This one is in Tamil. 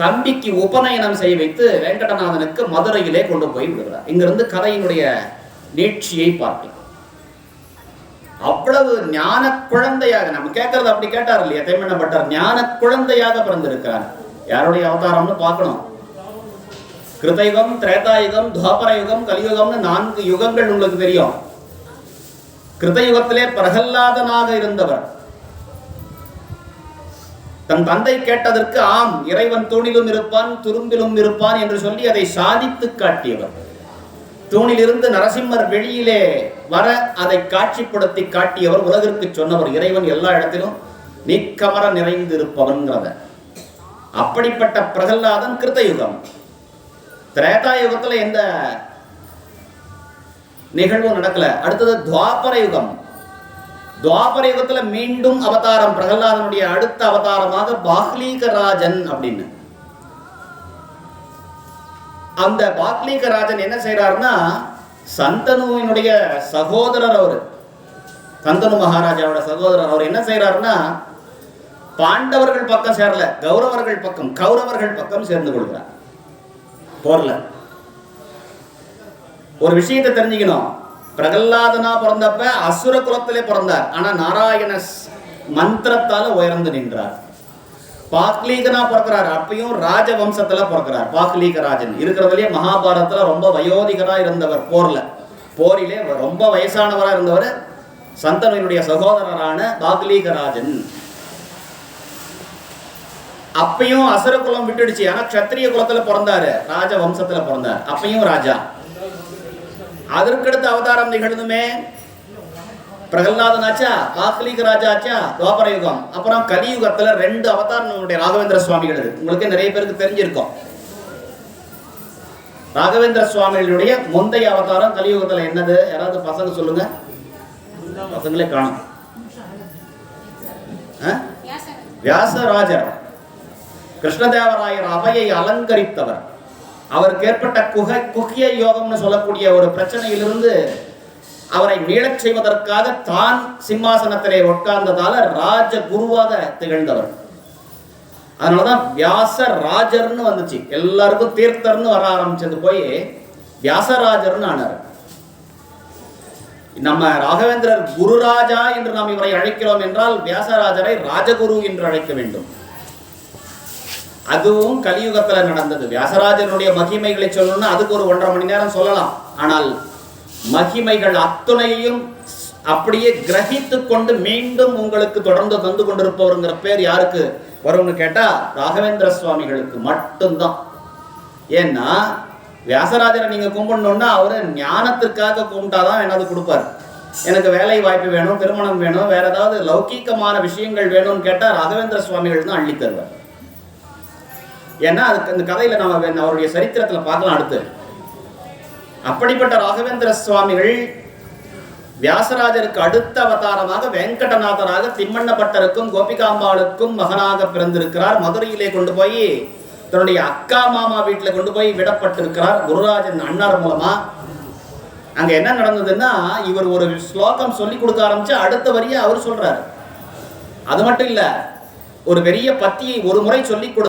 தம்பிக்கு உபநயனம் செய்ய வைத்து வெங்கடநாதனுக்கு மதுரையிலே கொண்டு போய் விடுகிறார். இங்கிருந்து கதையினுடைய நீட்சியை பார்க்கலாம் அவ்வளவு ஞான குழந்தையாக நம்ம கேட்கறது அப்படி கேட்டார் இல்லையா தேமண்ண பட்டார் ஞான குழந்தையாக பிறந்திருக்கிறார். யாருடைய அவதாரம்னு பார்க்கணும்? கிருதயுகம் திரேதாயுகம் துவாபர யுகம் கலியுகம்னு நான்கு யுகங்கள் உங்களுக்கு தெரியும். கிருதயுகத்திலே பிரகல்லாதனாக இருந்தவர். தன் தந்தை கேட்டதற்கு ஆம் இறைவன் தூணிலும் இருப்பான் துரும்பிலும் இருப்பான் என்று சொல்லி அதை சாதித்து காட்டியவர். தூணிலிருந்து நரசிம்மர் வெளியிலே வர அதை காட்சிப்படுத்தி காட்டியவர் உலகிற்கு சொன்னவர் இறைவன் எல்லா இடத்திலும் நீக்கமர நிறைந்து இருப்பவன்கிறத அப்படிப்பட்ட பிரகல்லாதன் கிருத்தயுகம். திரேதா யுகத்துல எந்த நிகழ்வும் நடக்கல. அடுத்தது துவாபர யுகம் துவாபர யுகத்துல மீண்டும் அவதாரம் பிரகலாதனுடைய அடுத்த அவதாரமாக பாக்லீகராஜன் அப்படின்னு. அந்த பாக்லீகராஜன் என்ன செய்யறாருன்னா சந்தனுவினுடைய சகோதரர் அவர் சந்தனு மகாராஜாவோட சகோதரர் அவர் என்ன செய்யறாருன்னா பாண்டவர்கள் பக்கம் சேரல கௌரவர்கள் பக்கம் கௌரவர்கள் பக்கம் சேர்ந்து கொள்கிறார். போர்ல. ஒரு விஷயத்தை தெரிஞ்சுக்கணும். பிரகல்லாதனா பிறந்தப்ப அசுர குலத்திலே பிறந்தார். ஆனா நாராயண மந்திரத்தால உயர்ந்து நின்றார். பாக்லீகனா பிறக்கிறார். அப்பயும் ராஜ பிறக்கிறார். பாக்லீக பாக்லீகராஜன். இருக்கிறதுலயே மகாபாரதத்துல ரொம்ப வயோதிகரா இருந்தவர் போர்ல. போரிலே ரொம்ப வயசானவரா இருந்தவர் சந்தனுடைய சகோதரரான பாக்லீகராஜன். அப்பயும் அசுர குலம் விட்டுடுச்சு. ஆனா கத்திரிய குலத்துல பிறந்தாரு. ராஜ வம்சத்துல பிறந்தார். அப்பயும் ராஜா. அதற்கடுத்த அவதாரம் நிகழ்ந்துமே. பிரகல்லாதன் ஆச்சா பாக்லீக ராஜா ஆச்சா துவாபர யுகம் அப்புறம் கலியுகத்துல ரெண்டு அவதாரம் நம்முடைய ராகவேந்திர சுவாமிகள் உங்களுக்கு நிறைய பேருக்கு தெரிஞ்சிருக்கும். ராகவேந்திர சுவாமிகளுடைய முந்தைய அவதாரம் கலியுகத்துல என்னது? யாராவது பசங்க சொல்லுங்க. பசங்களே காணும்? வியாசராஜர். கிருஷ்ணதேவராயர் அவையை அலங்கரித்தவர். அவருக்கு ஏற்பட்ட குகை குகிய யோகம்னு சொல்லக்கூடிய ஒரு பிரச்சனையிலிருந்து அவரை மீளச் செய்வதற்காக தான் சிம்மாசனத்திலே உட்கார்ந்ததால ராஜ குருவாக திகழ்ந்தவர். அதனாலதான் வியாச ராஜர்னு வந்துச்சு. எல்லாருக்கும் தீர்த்தர்னு வர ஆரம்பிச்சது போய் வியாசராஜர்னு ஆனார். நம்ம ராகவேந்திரர் குருராஜா என்று நாம் இவரை அழைக்கிறோம் என்றால் வியாசராஜரை ராஜகுரு என்று அழைக்க வேண்டும். அதுவும் கலியுகத்துல நடந்தது. வியாசராஜனுடைய மகிமைகளை சொல்லணும்னா அதுக்கு ஒரு ஒன்றரை மணி நேரம் சொல்லலாம். ஆனால் மகிமைகள் அத்துணையையும் அப்படியே கிரகித்து கொண்டு மீண்டும் உங்களுக்கு தொடர்ந்து தந்து கொண்டிருப்பவருங்கிற பேர் யாருக்கு? வரும்னு கேட்டா ராகவேந்திர சுவாமிகளுக்கு மட்டும்தான். ஏன்னா வியாசராஜரை நீங்க கும்பிடணும்னா அவரு ஞானத்திற்காக கும்பிட்டாதான் எனது கொடுப்பார். எனக்கு வேலை வாய்ப்பு வேணும் திருமணம் வேணும் வேற ஏதாவது லௌகீகமான விஷயங்கள் வேணும்னு கேட்டா ராகவேந்திர சுவாமிகள் தான் அள்ளி தருவார். ஏன்னா அதுக்கு இந்த கதையில நம்ம அவருடைய சரித்திரத்துல பார்க்கலாம் அடுத்து. அப்படிப்பட்ட ராகவேந்திர சுவாமிகள் வியாசராஜருக்கு அடுத்த அவதாரமாக வெங்கடநாதராக திம்மண்ணப்பட்டருக்கும் கோபிகாம்பாளுக்கும் மகனாக பிறந்திருக்கிறார். மதுரையிலே கொண்டு போய் தன்னுடைய அக்கா மாமா வீட்டில் கொண்டு போய் விடப்பட்டிருக்கிறார் குருராஜன் அண்ணார் மூலமா. அங்க என்ன நடந்ததுன்னா இவர் ஒரு ஸ்லோகம் சொல்லி கொடுக்க ஆரம்பிச்சு அடுத்த வரியை அவர் சொல்றாரு. அது மட்டும் இல்ல ஒரு பெரிய பத்தியை ஒரு முறை சொல்லி கொடு